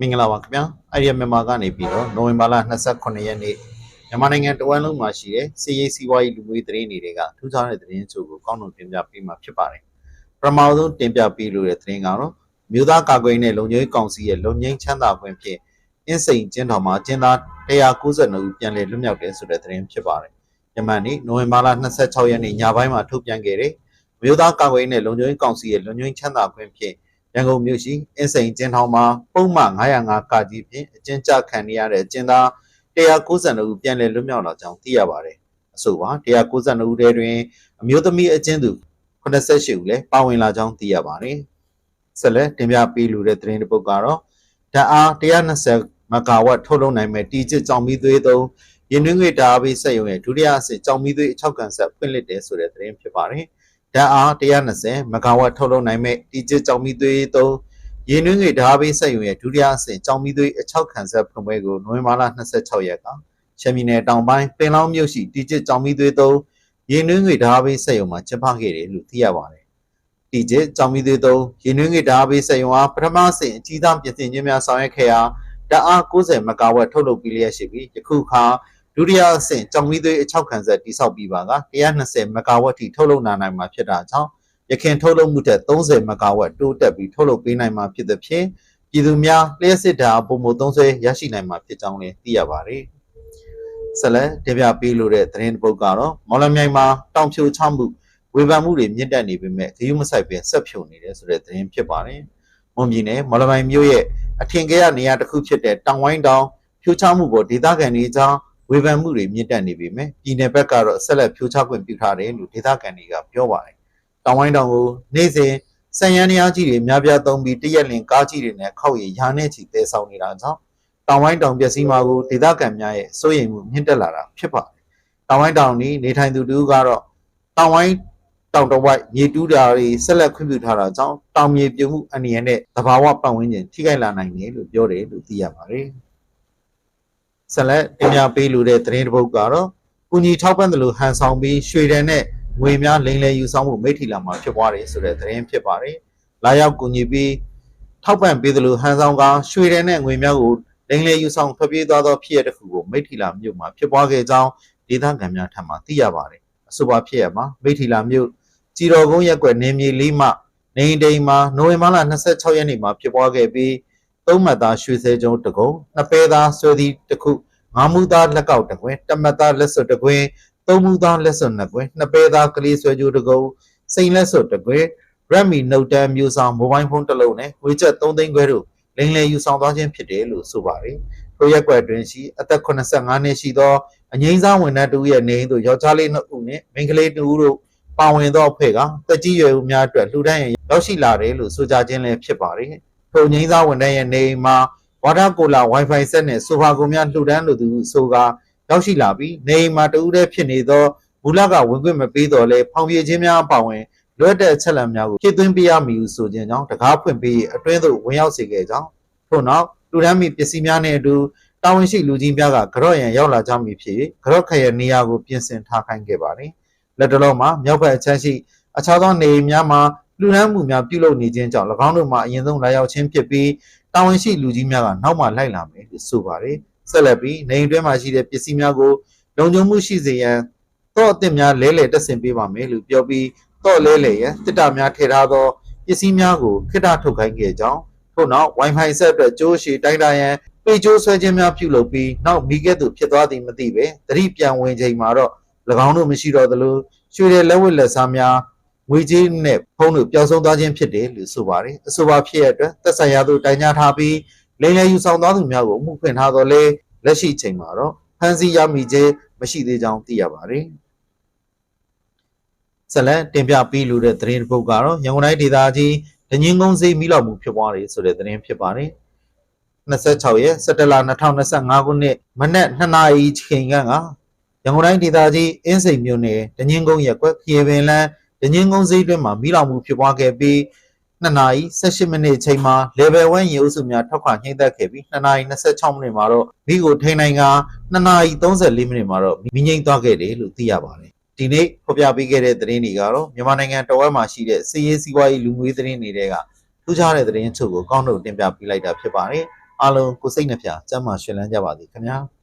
မင်္ဂလာပါခင်ဗျာအဲ့ဒီမြန်မာကနေပြီးတော့နိုဝင်ဘာလ29ရက်နေ့မြန်မာနိုင်ငံတဝန်းလုံးမှာရှိတဲ့စီရေးစီးပွားရေးလူမျိုးရေးသတင်းတွေကထူးခြားတဲ့သတင်းချို့ကိုကောင်းနှုတ်တင်ပြပေးမှာဖြစ်ပါတယ်ပထမဆုံးတင်ပြပေးလို့တဲ့သတင်းကတော့မြို့သားကာကွယ်ရေးနဲ့လုံခြုံရေးကောင်စီရဲ့လုံငင်းချမ်းသာခွင့်ဖြင့်အင်းစိန်ကျင်းတော်မှာကျင်းသား192ဦးပြန်လည်လွတ်မြောက်တယ်ဆိုတဲ့သတင်းဖြစ်ပါတယ်ယမန်နေ့နိုဝင်ဘာလ26ရက်နေ့ညပိုင်းမှာထုတ်ပြန်ခဲ့တဲ့မြို့သားကာကွယ်ရေးနဲ့လုံခြုံရေးကောင်စီရဲ့လုံခြုံရေးချမ်းသာခွင့်ဖြင့် ရန်ကုန်မြို့ရှိအင်းစိန်ကျင်းထောင်မှာပုံမှန်905ကကြီးဖြင့်အကျဉ်းချခံနေရတဲ့အကျဉ်းသား192ဦးပြန်လည်လွတ်မြောက်လာကြောင်းသိရပါတယ်။အဆိုပါ192ဦးထဲတွင်အမျိုးသမီးအကျဉ်းသူ88ဦးလည်းပါဝင်လာကြောင်းသိရပါတယ်။ဆက်လက်တင်ပြပေးလိုတဲ့သတင်းတစ်ပုဒ်ကတော့ဓာတ်အား120မဂါဝတ်ထုတ်လုပ်နိုင်မဲ့တီကျစ်ကြောင်မီသွေးသုံးရင်းနှင်းငွေဓာတ်အားပေးစက်ရုံရဲ့ဒုတိယအဆင့်ကြောင်မီသွေးအချောက်ကန်ဆက်ဖွင့်လှစ်တယ်ဆိုတဲ့သတင်းဖြစ်ပါတယ်။ ဓာတ်အား120မဂါဝတ်ထုတ်လုပ်နိုင်မဲ့ဒီကျစ်ကြောင်မီသွေးသုံးရင်းနှင်းငွေဓာတ်ပေးစက်ရုံရဲ့ဒုတိယအဆင့်ကြောင်မီသွေးအချောက်ခံဆက်ဖွင့်ပွဲကိုနိုဝင်ဘာလ26ရက်ကရှမ်းပြည်နယ်တောင်ပိုင်းပင်လောင်းမြို့ရှိဒီကျစ်ကြောင်မီသွေးသုံးရင်းနှင်းငွေဓာတ်ပေးစက်ရုံမှာကျင်းပခဲ့တယ်လို့သိရပါတယ်။ဒီကျစ်ကြောင်မီသွေးသုံးရင်းနှင်းငွေဓာတ်ပေးစက်ရုံဟာပထမအဆင့်အကြီးစားပြင်ဆင်ခြင်းများဆောင်ရွက်ခဲ့ရာဓာတ်အား90မဂါဝတ်ထုတ်လုပ်ပြီးလျက်ရှိပြီးယခုအခါ ဒုတိယအဆင့်ကြောင်မီသွေးအချောက်ခံဆက်တိစောက်ပြီးပါက120မဂါဝတ်ထိထုတ်လုပ်နိုင်မှာဖြစ်တာကြောင့်ရခင်ထုတ်လုပ်မှုထက်30မဂါဝတ်တိုးတက်ပြီးထုတ်လုပ်ပေးနိုင်မှာဖြစ်သဖြင့်ပြည်သူများလျှက်စစ်ဓာတ်ပုံမှုသုံးဆွဲရရှိနိုင်မှာဖြစ်ကြောင်းလည်းသိရပါတယ်။ဆက်လက်တင်ပြပေးလိုတဲ့သတင်းတစ်ပုဒ်ကတော့မော်လမြိုင်မှာတောင်ဖြိုချမှုဝေဖန်မှုတွေမြင့်တက်နေပေမဲ့ဂရုမစိုက်ပဲဆက်ဖြိုနေတယ်ဆိုတဲ့သတင်းဖြစ်ပါတယ်။မွန်ပြည်နယ်မော်လမြိုင်မြို့ရဲ့အထင်ကရနေရာတစ်ခုဖြစ်တဲ့တောင်ဝိုင်းတောင်ဖြိုချမှုပေါ်ဒေသခံတွေအကြောင်း ဝေဖန်မှုတွေမြင့်တက်နေပေမဲ့ပြည်내ဘက်ကတော့ဆက်လက်ဖြိုချခွင့်ပြုထားတယ်လို့ဒေသခံတွေကပြောပါတယ်တောင်ဝိုင်းတောင်ကိုနေ့စဉ်စံရန်ရားကြီးတွေများပြားသုံးပြီးတရက်လင်ကားကြီးတွေနဲ့ခောက်ရည်ရာနဲ့ချီတဲဆောင်နေတာကြောင့်တောင်ဝိုင်းတောင်ပျက်စီးမှာကိုဒေသခံများရဲ့စိုးရိမ်မှုမြင့်တက်လာတာဖြစ်ပါတယ်။တောင်ဝိုင်းတောင်นี้နေထိုင်သူတူကတော့တောင်ဝိုင်းတောင်တစ်ဝိုက်မြေတူးတာတွေဆက်လက်ခွင့်ပြုထားတာကြောင့်တောင်မြေပြုံမှုအန္တရာယ်နဲ့သဘာဝပတ်ဝန်းကျင်ထိခိုက်လာနိုင်တယ်လို့ပြောတယ်လို့သိရပါတယ်။ ဆက်လက်တင်ပြပေးလိုတဲ့သတင်းတစ်ပုဒ်ကတော့ကုညီထောက်ပံ့တယ်လို့ဟန်ဆောင်ပြီးရွှေတန်နဲ့ငွေများလိမ်လည်ယူဆောင်မှုမိထီလာမှာဖြစ်ပွားတယ်ဆိုတဲ့သတင်းဖြစ်ပါတယ်။လာရောက်ကူညီပြီးထောက်ပံ့ပေးသလိုဟန်ဆောင်ကရွှေရဲနဲ့ငွေများကိုလိမ်လည်ယူဆောင်ထွက်ပြေးသွားသောဖြစ်ရတစ်ခုကိုမိထီလာမြို့မှာဖြစ်ပွားခဲ့ကြောင်းဒေသခံများထံမှသိရပါတယ်။အဆိုပါဖြစ်ရမှာမိထီလာမြို့ကြည်တော်ကုန်းရက်ကွက်နေမြေလေးမှနေအိမ်တိမ်မှာနိုဝင်ဘာလ26ရက်နေ့မှာဖြစ်ပွားခဲ့ပြီး သုံးမှတ်သားရွှေစဲကျုံတကုံနှစ်ပဲသားဆွေသည်တစ်ခုငါးမူသားလက်ကောက်တစ်ခွင်တမတ်သားလက်စွပ်တစ်ခွင်သုံးမူသားလက်စွပ်နှစ်ကွယ်နှစ်ပဲသားကလေးဆွဲကြိုးတစ်ကုံစိန်လက်စွပ်တစ်ကွယ် Redmi Note 10မျိုးဆောင်မိုဘိုင်းဖုန်းတစ်လုံးနဲ့ငွေကျပ်3သိန်းခွဲတို့လိမ်လည်ယူဆောင်သွားခြင်းဖြစ်တယ်လို့ဆိုပါတယ်။ထိုရက်ကွက်တွင်ရှိအသက်85နှစ်ရှိသောအငိမ့်စားဝန်ထမ်းတူရဲ့နေအိမ်သို့ယောက်ျားလေး2ဦးနဲ့မိန်းကလေး2ဦးတို့ပါဝင်သောအဖွဲ့ကတက်ကြီးရွယ်ဦးများအတွက်လှူဒန်းရန်ရောက်ရှိလာတယ်လို့ဆိုကြခြင်းလည်းဖြစ်ပါတယ်။ ထိုငိမ့်စားဝန်ထမ်းရဲ့နေအိမ်မှာဝါတာကိုလာ Wi-Fi ဆက်နဲ့ဆိုဖာကိုများလှူဒန်းလိုသူဆိုကာရောက်ရှိလာပြီးနေအိမ်မှာတူဦးတည်းဖြစ်နေသောမူလကဝင်ခွင့်မပေးတော့လဲဖောင်ပြေခြင်းများအပါဝင်လွတ်တဲ့အချက်လက်များကိုဖြည့်သွင်းပေးရမည်ဟုဆိုခြင်းကြောင့်တကားဖွင့်ပေးအတွင်းသို့ဝင်ရောက်စေခဲ့ကြောင်းထို့နောက်လူဒန်းမီပစ္စည်းများနှင့်အတူတာဝန်ရှိလူကြီးများကကြော့ရန်ရောက်လာကြမည်ဖြစ်ကြော့ခရဲ့နေရာကိုပြင်ဆင်ထားခိုင်းခဲ့ပါသည်လက်တလုံးမှာမြောက်ဘက်အချမ်းရှိအခြားသောနေအိမ်များမှာ လူဒန်းမှုများပြုလုပ်နေခြင်းကြောင့်၎င်းတို့မှာအရင်ဆုံးလာရောက်ခြင်းဖြစ်ပြီးတာဝန်ရှိလူကြီးများကနောက်မှလိုက်လာမယ်လို့ဆိုပါတယ်ဆက်လက်ပြီးနေအိမ်တွင်းမှာရှိတဲ့ပစ္စည်းများကိုလုံခြုံမှုရှိစေရန်တော့အသစ်များလဲလှယ်တက်ဆင်ပေးပါမယ်လို့ပြောပြီးတော့လဲလှယ်ရန်တစ်တာများထည့်ထားသောပစ္စည်းများကိုခိတ္တထုတ်ခိုင်းခဲ့ကြောင်းထို့နောက် Wi-Fi ဆက်အတွက်ကြိုးရှည်တိုင်းတာရန်ပေကြိုးဆွဲခြင်းများပြုလုပ်ပြီးနောက်မိကဲ့သို့ဖြစ်သွားသည်မသိပဲသတိပြန်ဝင်ချိန်မှာတော့၎င်းတို့မရှိတော့သလိုရွှေရလက်ဝတ်လက်စားများ ငွေကြေးနဲ့ဖုန်းတို့ပျောက်ဆုံးသွားခြင်းဖြစ်တယ်လို့ဆိုပါတယ်အဆိုပါဖြစ်ရတဲ့အတွက်သက်ဆိုင်ရာသို့တိုင်ကြားထားပြီးလိမ်လည်ယူဆောင်သွားသူများကိုအမှုဖွင့်ထားတော့လဲလက်ရှိချိန်မှာတော့ဖမ်းဆီးရမိခြင်းမရှိသေးကြောင်းသိရပါတယ်။ဆက်လက်တင်ပြပေးလိုတဲ့သတင်းတစ်ပုဒ်ကတော့ရန်ကုန်တိုင်းဒေသကြီးဒညင်းကုန်းစေးမိလောက်မှုဖြစ်ပွားတယ်ဆိုတဲ့သတင်းဖြစ်ပါတယ်။26ရက်17လ2025ခုနှစ်မနက်2နာရီချိန်ကရန်ကုန်တိုင်းဒေသကြီးအင်းစိန်မြို့နယ်ဒညင်းကုန်းရက်ကွက်ခေပင်လန်း ဒညင်းကုန်းစေးတွင်မှမိလောက်မှုဖြစ်ပွားခဲ့ပြီး2နာရီ18မိနစ်ချိန်မှာ level 1ရေအုပ်စုများထောက်ခွာနှိမ့်သက်ခဲ့ပြီး2နာရီ26မိနစ်မှာတော့မိကိုထိန်နိုင်က2နာရီ34မိနစ်မှာတော့မိငိမ့်သွားခဲ့တယ်လို့သိရပါတယ်။ဒီနေ့ဖော်ပြပေးခဲ့တဲ့သတင်းတွေကတော့မြန်မာနိုင်ငံတော်ဝက်မှာရှိတဲ့စီးရေးစီးပွားရေးလူငွေသတင်းတွေကထူးခြားတဲ့သတင်းချုပ်ကိုကောင်းထုတ်တင်ပြပေးလိုက်တာဖြစ်ပါတယ်။အားလုံးကိုယ်စိတ်နှပြကျမ်းမာရှင်လန်းကြပါသည်ခင်ဗျာ။